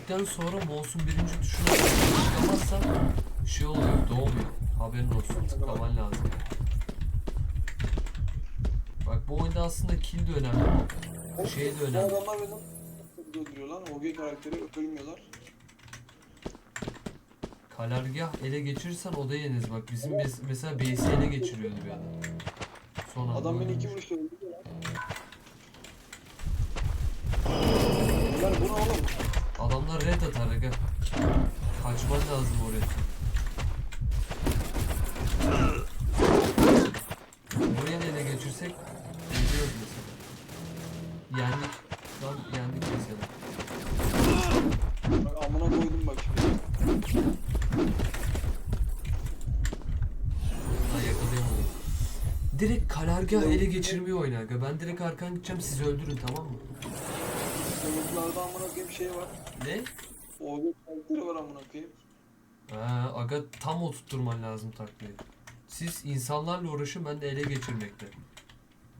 öldükten sonra mouse'un birinci tuşuna çıkamazsan şey oluyor doğmuyor. Haberin olsun. Tıklaman lazım. Bak bu oyunda aslında kill de önemli. Şey de önemli. adamlar beni nasıl öldürüyor lan? OG karakteri ölmüyorlar. Karargah ele geçirirsen o da yeniriz. Bak bizim mes- mesela base'i ele geçiriyordu bir adam. Son Adam beni iki vuruşta öldürüyor lan. Lan bu ne oğlum? Adamlar red atar aga. Kaçman lazım. Oraya da ele geçirsek yeniliyoruz mesela. Yendik. Lan yendik mesela. Bak amına koydum bak şimdi. Lan yakalayamadım. Direkt karargah ele geçirmeyi oyna aga. Ben direkt arkan gideceğim sizi öldürün tamam mı? Yumruklarda amına koyayım bir şey var. Ne? OG karakteri var amına koyayım. Ha, aga tam oturtturman lazım taklayı. Siz insanlarla uğraşın ben de ele geçirmekte.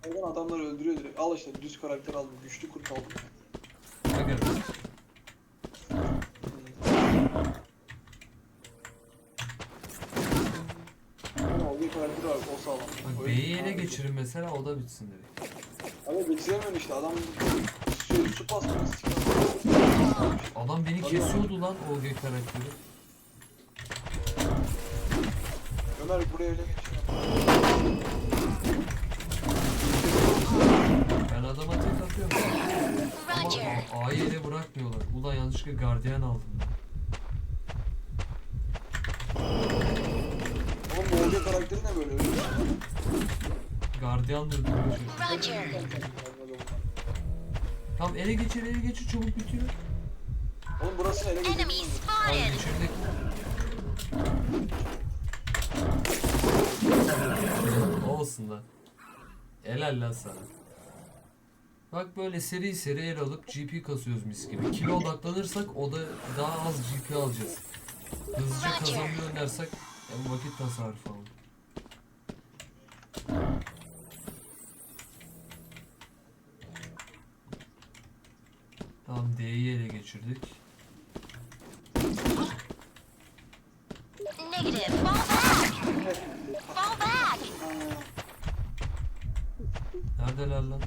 Oradan adamları öldürüyor direkt. Al işte düz karakter aldım. Güçlü kurt aldım. Aga Ama OG karakteri var. O sağlam. bak Öyle- B'yi ele geçirin mesela o da bitsin direkt. Abi geçiremiyorum işte. Adam Adam beni kesiyordu lan OG karakteri. Ömer buraya öyle geçiyor. Ben adama tek atıyorum. Ama A'yı ele bırakmıyorlar. Ulan yanlışlıkla gardiyan aldım ben. Oğlum bu karakteri ne böyle? Gardiyan çalışıyor. Roger. Tamam ele geçir ele geçir çabuk bitiyor. Oğlum burası ele Enemy geçiyor. Tamam spotted. geçirdik. Olsun lan. Helal lan sana. Bak böyle seri seri el alıp GP kasıyoruz mis gibi. Kilo odaklanırsak o da daha az GP alacağız. Hızlıca kazanmıyor dersek hem vakit tasarrufu falan. Tamam D'yi ele geçirdik. Negative. Fall back. Fall back. Neredeler lan?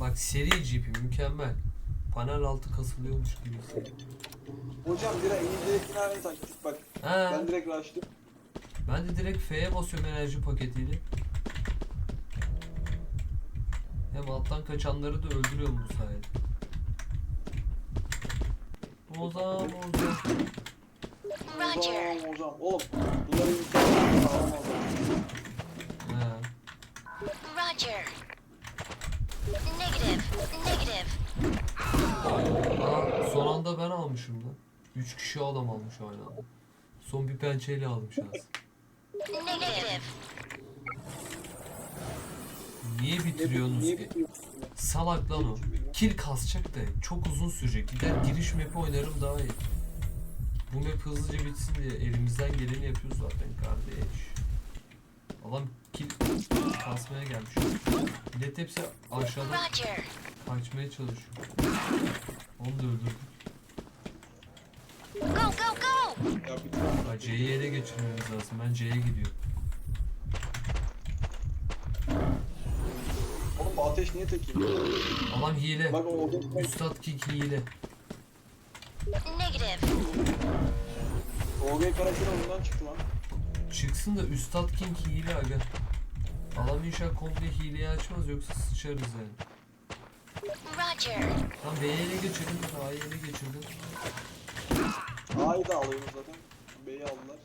Bak seri GP mükemmel. Panel altı kasılıyormuş gibi. Hocam direkt yine aynı taktik bak. Ha, Ben direkt rush'tım. ben de direkt F'ye basıyorum enerji paketiyle. Hem alttan kaçanları da öldürüyorum bu sayede. Ozan Ozan. Roger. Hocam hocam. Oğlum bunların sağlam. Roger. Negative. Negative. Aa, son anda ben almışım lan. 3 kişi adam almış aynı anda. Son bir pençeyle aldım şans. Negative. Niye bitiriyorsunuz Niye ki? Salak lan o. Kill kasacak da çok uzun sürecek. Gider giriş map'i oynarım daha iyi. Bu map hızlıca bitsin diye elimizden geleni yapıyoruz zaten kardeş. Adam kill kasmaya gelmiş. Millet hepsi aşağıda Roger. kaçmaya çalışıyor. Onu da öldürdüm. Go, go, go. Ya C'yi ele geçirmemiz lazım. Ben C'ye gidiyorum. Oğlum bu ateş niye yiyor? Adam hile. Bak o orada Üstad kick hile. Negative. OG karakteri ondan çıktı lan. Çıksın da Üstad King hile aga. Adam inşallah komple hileyi açmaz yoksa sıçarız yani. Roger. Tam B'yi ele geçirdim, A'yı ele geçirdim. A'yı da alıyoruz zaten. B'yi aldılar.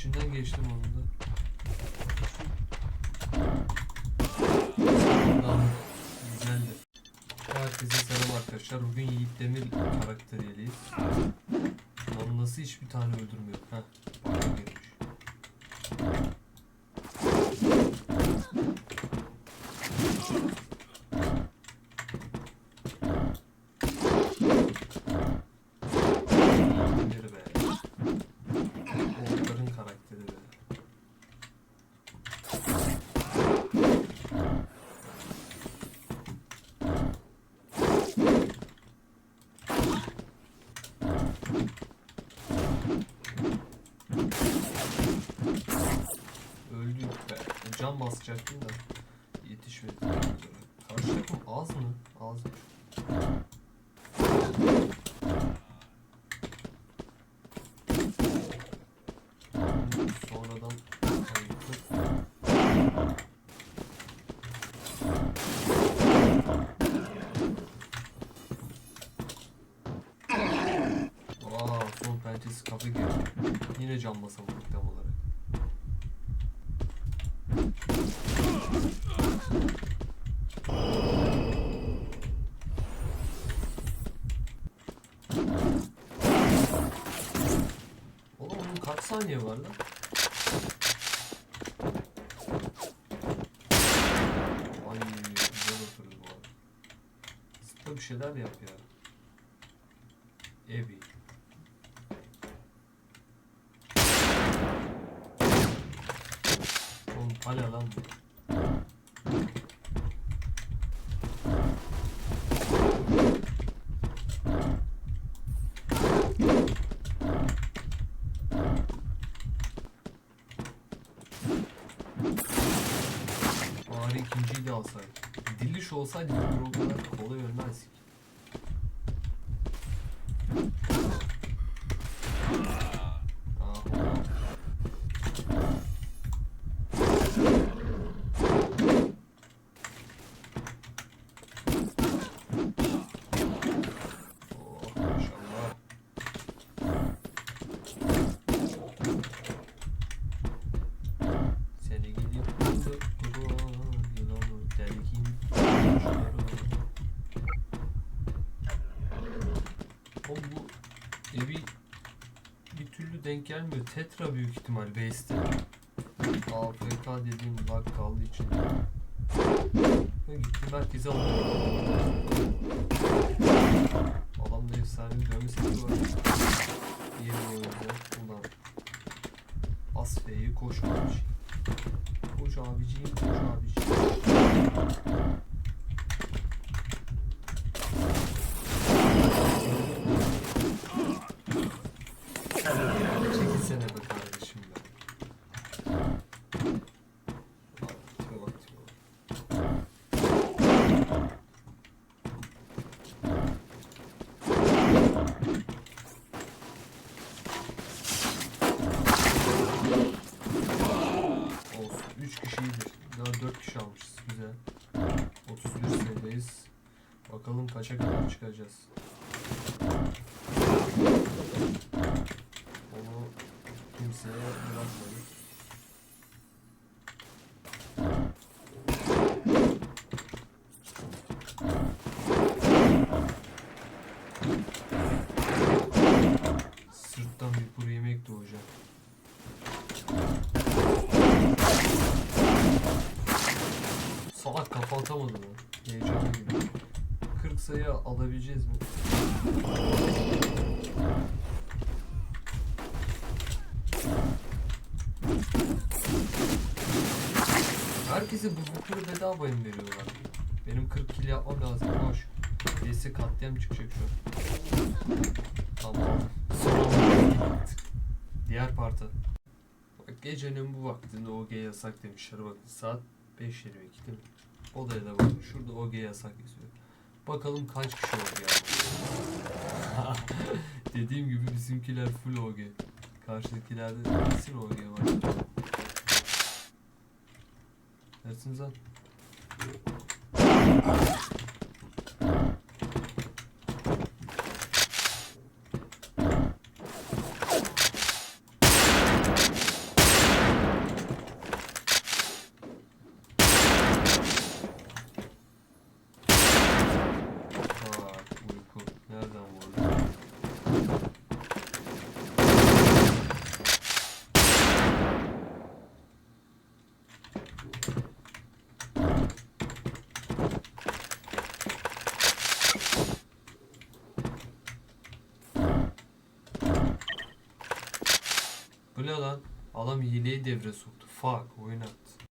İçinden geçtim onun da. Güzeldi. Herkese selam arkadaşlar. Bugün Yiğit Demir karakteriyiz. Lan nasıl hiçbir tane öldürmüyor? Heh, bana gelmiş. Demir be. Oğulların karakteri be. Can basacaktım da yetişmedi. Karşı takım az mı? Az. Sonradan ayıktık. Aa, son pençesi kafa girdi. Yine can basamadık tam olarak. Oğlum onun kaç saniye var lan? Ay güzel oturdu bu arada. Zıpla bir şeyler yap ya. Ebi. Oğlum hala lan bu. Bari ikinciyi de alsaydı. Diliş olsaydı o kadar kolay ölmezdik. Oğlum bu evi bir türlü denk gelmiyor. Tetra büyük ihtimal base'te. AFK dediğim bug kaldığı için. Gitti merkeze aldı. Adamda efsane bir dövme seti var. Yeni oyunda. Ulan. Bas F'yi koş abici. Koş abiciğim koş abiciğim. Çekilsene be kardeşim be. Bak, bak, bak. Olsun. 3 kişi iyidir. Daha 4 kişi almışız. Güzel. 31 seviyedeyiz. Bakalım kaça kadar çıkacağız. Onu kimseye bırakmadık. Alabileceğiz mi? Herkese buzlukları bedavaya mı veriyorlar? Benim 40 kill yapmam lazım. Koş. Birisi katliam çıkacak şu an. Tamam. Diğer parta. Bak gecenin bu vaktinde OG yasak demişler. Bakın saat 5.22 değil mi? Odaya da bakın. Şurada OG yasak yazıyor. Bakalım kaç kişi OG. Dediğim gibi bizimkiler full OG. Karşıdakilerde kesin OG var. Dersiniz lan. Bak uyku. Nereden vurdu? Bu ne lan? Adam hileyi devre soktu. Fuck oyun attı.